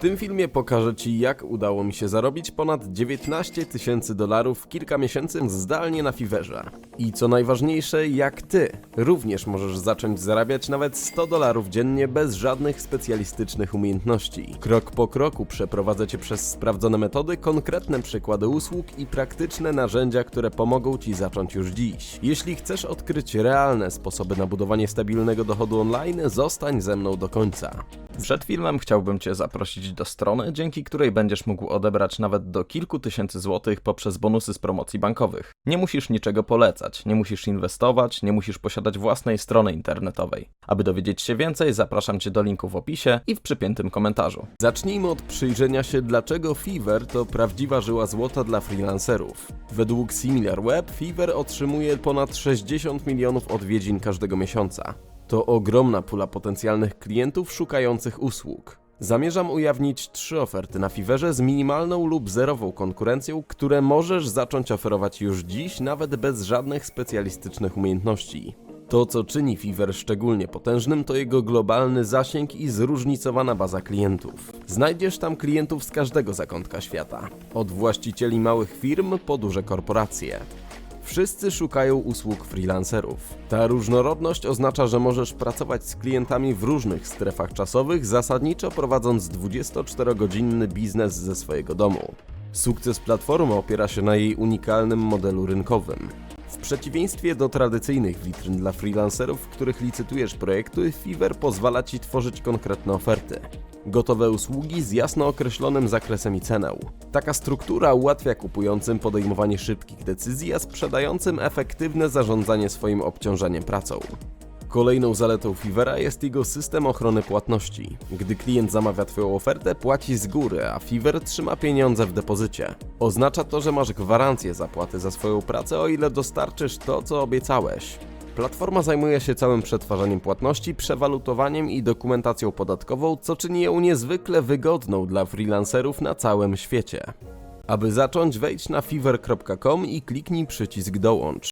tym filmie pokażę Ci, jak udało mi się zarobić ponad 19 tysięcy dolarów w kilka miesięcy zdalnie na Fiverrze. I co najważniejsze, jak Ty również możesz zacząć zarabiać nawet 100 dolarów dziennie bez żadnych specjalistycznych umiejętności. Krok po kroku przeprowadzę Cię przez sprawdzone metody, konkretne przykłady usług i praktyczne narzędzia, które pomogą Ci zacząć już dziś. Jeśli chcesz odkryć realne sposoby na budowanie stabilnego dochodu online, zostań ze mną do końca. Przed filmem chciałbym Cię zaprosić do strony, dzięki której będziesz mógł odebrać nawet do kilku tysięcy złotych poprzez bonusy z promocji bankowych. Nie musisz niczego polecać, nie musisz inwestować, nie musisz posiadać własnej strony internetowej. Aby dowiedzieć się więcej, zapraszam Cię do linku w opisie i w przypiętym komentarzu. Zacznijmy od przyjrzenia się, dlaczego Fiverr to prawdziwa żyła złota dla freelancerów. Według SimilarWeb Fiverr otrzymuje ponad 60 milionów odwiedzin każdego miesiąca. To ogromna pula potencjalnych klientów szukających usług. Zamierzam ujawnić trzy oferty na Fiverrze z minimalną lub zerową konkurencją, które możesz zacząć oferować już dziś, nawet bez żadnych specjalistycznych umiejętności. To, co czyni Fiverr szczególnie potężnym, to jego globalny zasięg i zróżnicowana baza klientów. Znajdziesz tam klientów z każdego zakątka świata. Od właścicieli małych firm po duże korporacje. Wszyscy szukają usług freelancerów. Ta różnorodność oznacza, że możesz pracować z klientami w różnych strefach czasowych, zasadniczo prowadząc 24-godzinny biznes ze swojego domu. Sukces platformy opiera się na jej unikalnym modelu rynkowym. W przeciwieństwie do tradycyjnych witryn dla freelancerów, w których licytujesz projekty, Fiverr pozwala Ci tworzyć konkretne oferty. Gotowe usługi z jasno określonym zakresem i ceną. Taka struktura ułatwia kupującym podejmowanie szybkich decyzji, a sprzedającym efektywne zarządzanie swoim obciążeniem pracą. Kolejną zaletą Fivera jest jego system ochrony płatności. Gdy klient zamawia Twoją ofertę, płaci z góry, a Fiverr trzyma pieniądze w depozycie. Oznacza to, że masz gwarancję zapłaty za swoją pracę, o ile dostarczysz to, co obiecałeś. Platforma zajmuje się całym przetwarzaniem płatności, przewalutowaniem i dokumentacją podatkową, co czyni ją niezwykle wygodną dla freelancerów na całym świecie. Aby zacząć, wejdź na fiverr.com i kliknij przycisk dołącz.